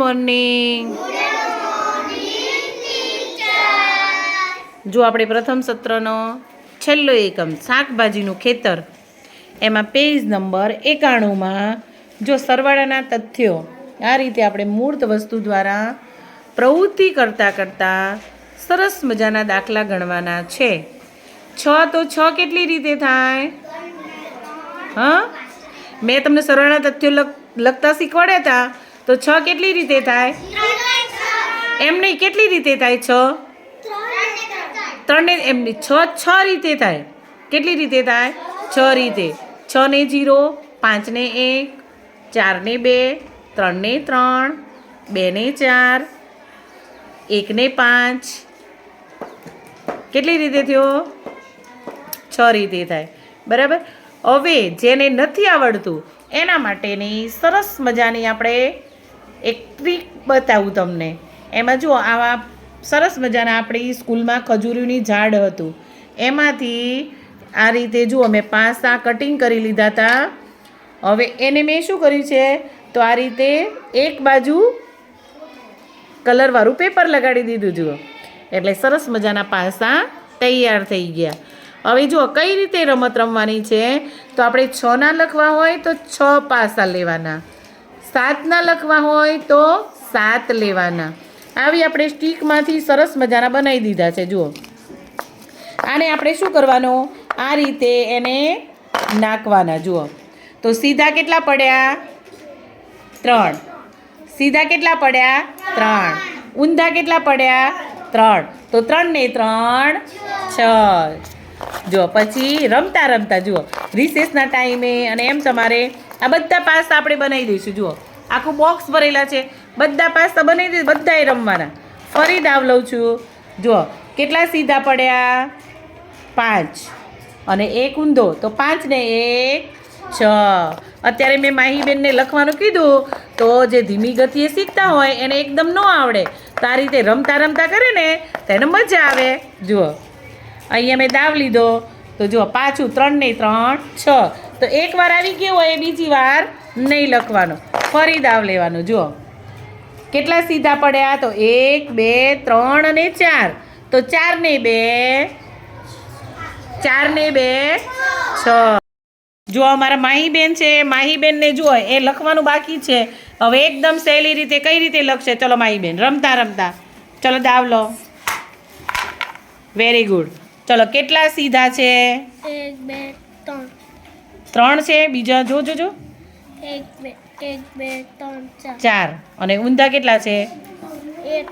Morning જો આપણે પ્રથમ સત્રનો છેલ્લો એકમ શાકભાજીનું ખેતર, એમાં પેજ નંબર એકાણુંમાં જો સરવાળાના તથ્યો, આ રીતે આપણે મૂર્ત વસ્તુ દ્વારા પ્રવૃત્તિ કરતાં કરતાં સરસ મજાના દાખલા ગણવાના છે. છ તો છ કેટલી રીતે થાય? હા? મેં તમને સરવાળાના તથ્યો લખ, લખતા શીખવાડ્યા હતા તો છ કેટલી રીતે થાય? એમ નહીં, કેટલી રીતે થાય છ? ત્રણને, એમ નહીં, છ છ રીતે થાય. કેટલી રીતે થાય? છ રીતે. છ ને જીરો પાંચ ને એક ચાર ને બે ત્રણ ને ત્રણ બે ને ચાર એક ને પાંચ. કેટલી રીતે થયો? છ રીતે થાય. બરાબર? હવે જેને નથી આવડતું, એના માટેની સરસ મજાની આપણે એક ટ્રીક બતાવું તમને. એમાં જુઓ, આવા સરસ મજાના આપણી સ્કૂલમાં ખજૂરીની ઝાડ હતું. એમાંથી આ રીતે જુઓ, મેં પાસા કટિંગ કરી લીધા હતા હવે એને મેં શું કર્યું છે? તો આ રીતે એક બાજુ કલરવાળું પેપર લગાડી દીધું, જુઓ. એટલે સરસ મજાના પાસા તૈયાર થઈ ગયા. હવે જુઓ, કઈ રીતે રમત રમવાની છે? તો આપણે છના લખવા હોય તો છ પાસા લેવાના. સાતના લખવા હોય તો સાત લેવાના. આવી આપણે સ્ટીકમાંથી સરસ મજાના બનાવી દીધા છે, જુઓ. આને આપણે શું કરવાનું? આ રીતે એને નાખવાના, જુઓ. તો સીધા કેટલા પડ્યા? ત્રણ. સીધા કેટલા પડ્યા? ત્રણ. ઊંધા કેટલા પડ્યા? ત્રણ. તો ત્રણ ને ત્રણ, છ. જો પછી રમતા રમતા, જુઓ. રિસેસના ટાઈમે અને એમ તમારે આ બધા પાસ્તા આપણે બનાવી દઈશું, જુઓ. આખું બોક્સ ભરેલા છે. બધા પાસ્તા બનાવી દઈશું બધાએ રમવાના. ફરી દાવ લઉં છું. જુઓ, કેટલા સીધા પડ્યા? પાંચ. અને એક ઊંધો. તો પાંચ ને એક, છ. અત્યારે મેં માહીબેનને લખવાનું કીધું, તો જે ધીમી ગતિએ શીખતા હોય, એને એકદમ ન આવડે. તો આ રીતે રમતા રમતા કરે ને, તો એને મજા આવે. જુઓ. અહીંયા મેં દાવ લીધો. તો જુઓ, પાછું ત્રણ ને ત્રણ, છ. તો એકવાર આવી ગયો હોય, એ બીજી વાર નહીં લખવાનો. ફરી દાવ લેવાનો. જુઓ. કેટલા સીધા પડ્યા? તો એક, બે, ત્રણ અને ચાર. તો ચાર ને બે ચાર ને બે, છ. જો અમારા માહીબેન છે. માહીબેનને જુઓ, એ લખવાનું બાકી છે. હવે એકદમ સહેલી રીતે કઈ રીતે લખશે? ચલો, માહીબેન, રમતા રમતા. ચલો, દાવ લો. વેરી ગુડ ચલો, કેટલા સીધા છે? એક, બે, ત્રણ. ત્રણ છે બીજા જો જો જો. એક બે એક બે ત્રણ ચાર. અને ઊંધા કેટલા છે? એક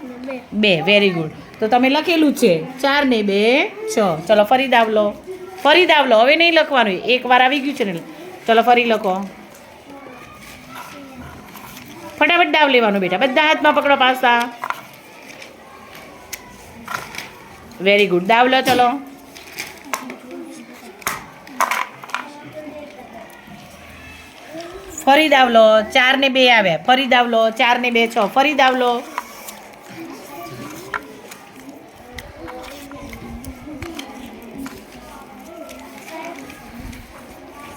બે. વેરી ગુડ તો તમે લખેલું છે. ચાર ને બે છ. ચલો ફરી દાવ લો ફરી દાવ લો હવે નહીં લખવાનું એક વાર આવી ગયું છે ને. ચલો ફરી લખો. ફટાફટ દાવ લેવાનું બેટા. બધા હાથમાં પકડો પાસા. વેરી ગુડ દાવ લો ચલો. ફરી દાવલો, ચાર ને બે આવ્યા ફરી દાવલો, ચાર ને બે છ. ફરી દાવલો.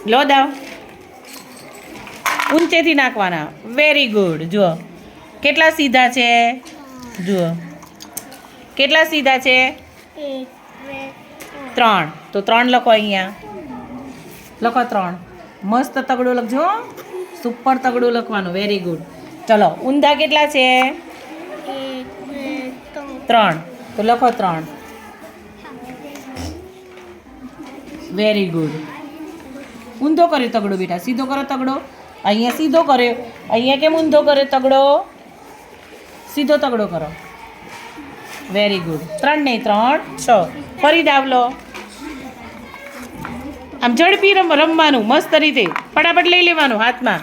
લો દાવ. ઊંચેથી નાખવાના. વેરી ગુડ જુઓ. કેટલા સીધા છે? જુઓ. કેટલા સીધા છે? ત્રણ. તો ત્રણ લખો અહીંયા. લખો ત્રણ. મસ્ત તગડો લખજો. સુપર તગડું લખવાનું વેરી ગુડ ચલો, ઊંધા કેટલા છે? ત્રણ. તો લખો ત્રણ. વેરી ગુડ ઊંધો કર્યો તગડો બેટા. સીધો કરો તગડો. અહીંયા સીધો કર્યો. અહીંયા કેમ ઊંધો કર્યો તગડો? સીધો તગડો કરો. વેરી ગુડ ત્રણ નહીં, ત્રણ, છ. ફરી દાવલો. આમ ઝડપી રમ, રમવાનું, મસ્ત રીતે. ફટાફટ લઈ લેવાનું હાથમાં.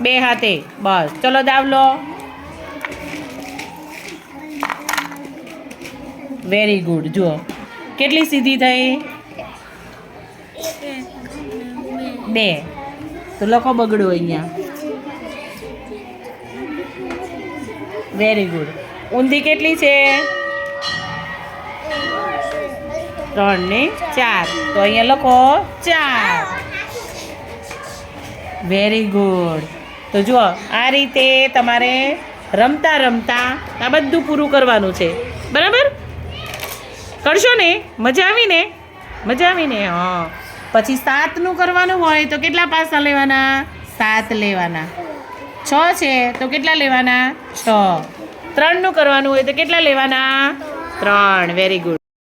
બે હાથે. બસ. ચલો દાવ લો. વેરી ગુડ જુઓ. કેટલી સીધી થઈ? બે. તો લખો બગડો અહીંયા. વેરી ગુડ ઊંધી કેટલી છે? ત્રણ ને ચાર. તો અહીંયા લખો ચાર. વેરી ગુડ તો જુઓ, આ રીતે તમારે રમતા રમતા આ બધું પૂરું કરવાનું છે. બરાબર? કરશો ને? મજા આવીને મજા આવીને હા. પછી સાતનું કરવાનું હોય તો કેટલા પાસા લેવાના? સાત લેવાના. છ છે તો કેટલા લેવાના? છ. ત્રણનું કરવાનું હોય તો કેટલા લેવાના? ત્રણ. Very good